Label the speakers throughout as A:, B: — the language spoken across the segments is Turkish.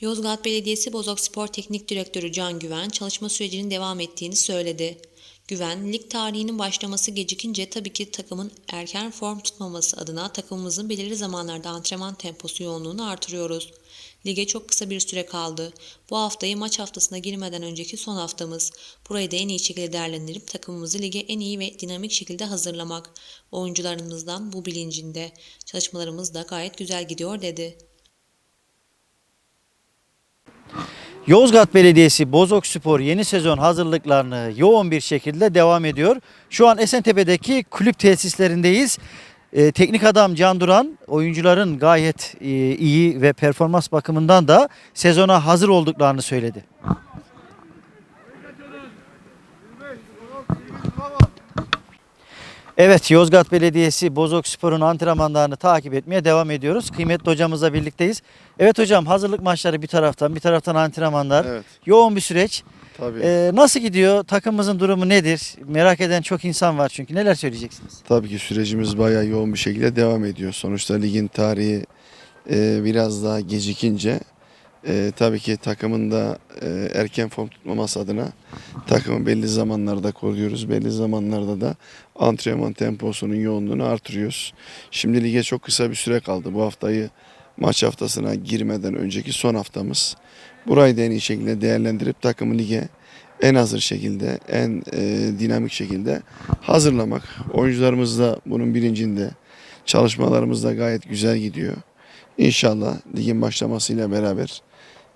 A: Yozgat Belediyesi Bozok Spor Teknik Direktörü Can Güven çalışma sürecinin devam ettiğini söyledi. Güven, lig tarihinin başlaması gecikince tabii ki takımın erken form tutmaması adına takımımızın belirli zamanlarda antrenman temposu yoğunluğunu artırıyoruz. Lige çok kısa bir süre kaldı. Bu haftayı maç haftasına girmeden önceki son haftamız. Burayı da en iyi şekilde değerlendirip takımımızı lige en iyi ve dinamik şekilde hazırlamak. Oyuncularımızdan bu bilincinde. Çalışmalarımız da gayet güzel gidiyor dedi.
B: Yozgat Belediyesi Bozok Spor yeni sezon hazırlıklarını yoğun bir şekilde devam ediyor. Şu an Esentepe'deki kulüp tesislerindeyiz. Ee, teknik adam Can Duran oyuncuların gayet e, iyi ve performans bakımından da sezona hazır olduklarını söyledi. Evet Yozgat Belediyesi Bozok Spor'un antrenmanlarını takip etmeye devam ediyoruz. Kıymetli hocamızla birlikteyiz. Evet hocam hazırlık maçları bir taraftan bir taraftan antrenmanlar.
C: Evet
B: Yoğun bir süreç.
C: tabii.
B: Ee, nasıl gidiyor? Takımımızın durumu nedir? Merak eden çok insan var çünkü. Neler söyleyeceksiniz?
C: Tabii ki sürecimiz bayağı yoğun bir şekilde devam ediyor. Sonuçta ligin tarihi e, biraz daha gecikince e, tabii ki takımın da e, erken form tutmaması adına takımı belli zamanlarda koruyoruz. Belli zamanlarda da antrenman temposunun yoğunluğunu artırıyoruz. Şimdi lige çok kısa bir süre kaldı. Bu haftayı maç haftasına girmeden önceki son haftamız. Burayı da en iyi şekilde değerlendirip takımı lige en hazır şekilde, en e, dinamik şekilde hazırlamak. Oyuncularımız da bunun bilincinde. Çalışmalarımız da gayet güzel gidiyor. İnşallah ligin başlamasıyla beraber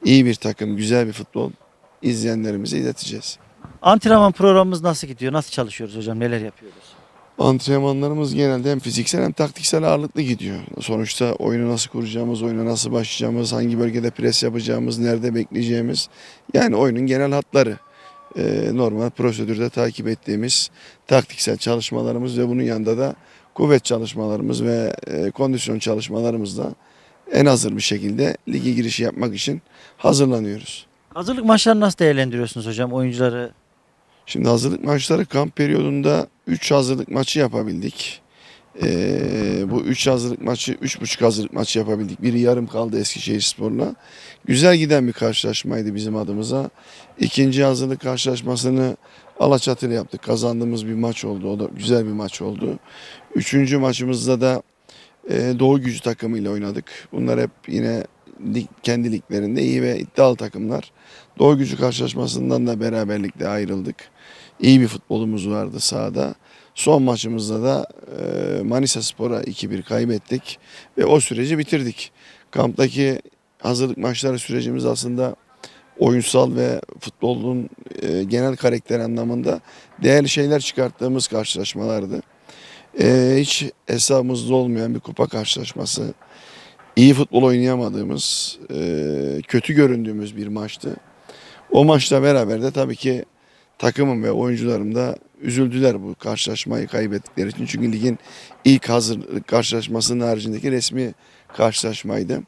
C: iyi bir takım, güzel bir futbol izleyenlerimize ileteceğiz.
B: Antrenman programımız nasıl gidiyor? Nasıl çalışıyoruz hocam? Neler yapıyoruz?
C: Antrenmanlarımız genelde hem fiziksel hem taktiksel ağırlıklı gidiyor. Sonuçta oyunu nasıl kuracağımız, oyuna nasıl başlayacağımız, hangi bölgede pres yapacağımız, nerede bekleyeceğimiz. Yani oyunun genel hatları. Ee, normal prosedürde takip ettiğimiz taktiksel çalışmalarımız ve bunun yanında da kuvvet çalışmalarımız ve e, kondisyon çalışmalarımızla en hazır bir şekilde lige girişi yapmak için hazırlanıyoruz.
B: Hazırlık maçlarını nasıl değerlendiriyorsunuz hocam? Oyuncuları
C: Şimdi hazırlık maçları kamp periyodunda 3 hazırlık maçı yapabildik. Ee, bu 3 hazırlık maçı, 3,5 hazırlık maçı yapabildik. Biri yarım kaldı Eskişehir Spor'la. Güzel giden bir karşılaşmaydı bizim adımıza. İkinci hazırlık karşılaşmasını Alaçatı'yla yaptık. Kazandığımız bir maç oldu. O da güzel bir maç oldu. Üçüncü maçımızda da e, Doğu Gücü takımıyla oynadık. Bunlar hep yine lig, kendi liglerinde iyi ve iddialı takımlar. Doğu Gücü karşılaşmasından da beraberlikle ayrıldık. İyi bir futbolumuz vardı sahada. Son maçımızda da e, Manisa Spor'a 2-1 kaybettik ve o süreci bitirdik. Kamptaki hazırlık maçları sürecimiz aslında oyunsal ve futbolun e, genel karakter anlamında değerli şeyler çıkarttığımız karşılaşmalardı. E, hiç hesabımızda olmayan bir kupa karşılaşması. İyi futbol oynayamadığımız, e, kötü göründüğümüz bir maçtı. O maçla beraber de tabii ki takımım ve oyuncularım da üzüldüler bu karşılaşmayı kaybettikleri için. Çünkü ligin ilk hazırlık karşılaşmasının haricindeki resmi karşılaşmaydı.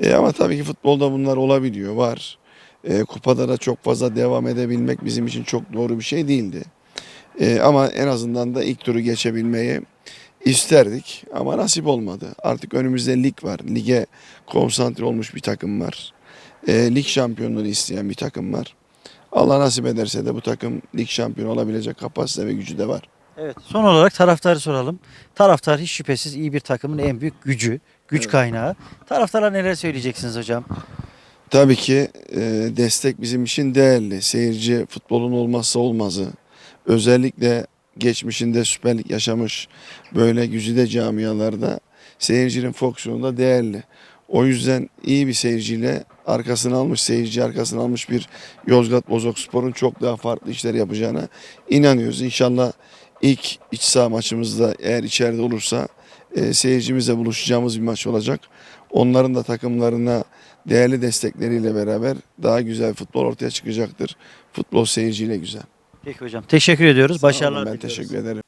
C: E, ama tabii ki futbolda bunlar olabiliyor, var. E, kupada da çok fazla devam edebilmek bizim için çok doğru bir şey değildi. E, ama en azından da ilk turu geçebilmeyi isterdik ama nasip olmadı. Artık önümüzde lig var. Lige konsantre olmuş bir takım var. E, lig şampiyonluğunu isteyen bir takım var. Allah nasip ederse de bu takım lig şampiyonu olabilecek kapasite ve gücü de var.
B: Evet. Son olarak taraftarı soralım. Taraftar hiç şüphesiz iyi bir takımın en büyük gücü, güç
C: Evet.
B: kaynağı. Taraftarlar neler söyleyeceksiniz hocam?
C: Tabii ki e, destek bizim için değerli. Seyirci futbolun olmazsa olmazı. Özellikle geçmişinde Süper Lig yaşamış böyle güzide camialarda seyircinin fonksiyonu da değerli. O yüzden iyi bir seyirciyle arkasını almış, seyirci arkasını almış bir Yozgat Bozok Spor'un çok daha farklı işler yapacağına inanıyoruz. İnşallah ilk iç saha maçımızda eğer içeride olursa e, seyircimizle buluşacağımız bir maç olacak. Onların da takımlarına değerli destekleriyle beraber daha güzel futbol ortaya çıkacaktır. Futbol seyirciyle güzel.
B: Peki hocam. Teşekkür ediyoruz. Başarılar
C: Ben
B: diliyoruz.
C: teşekkür ederim.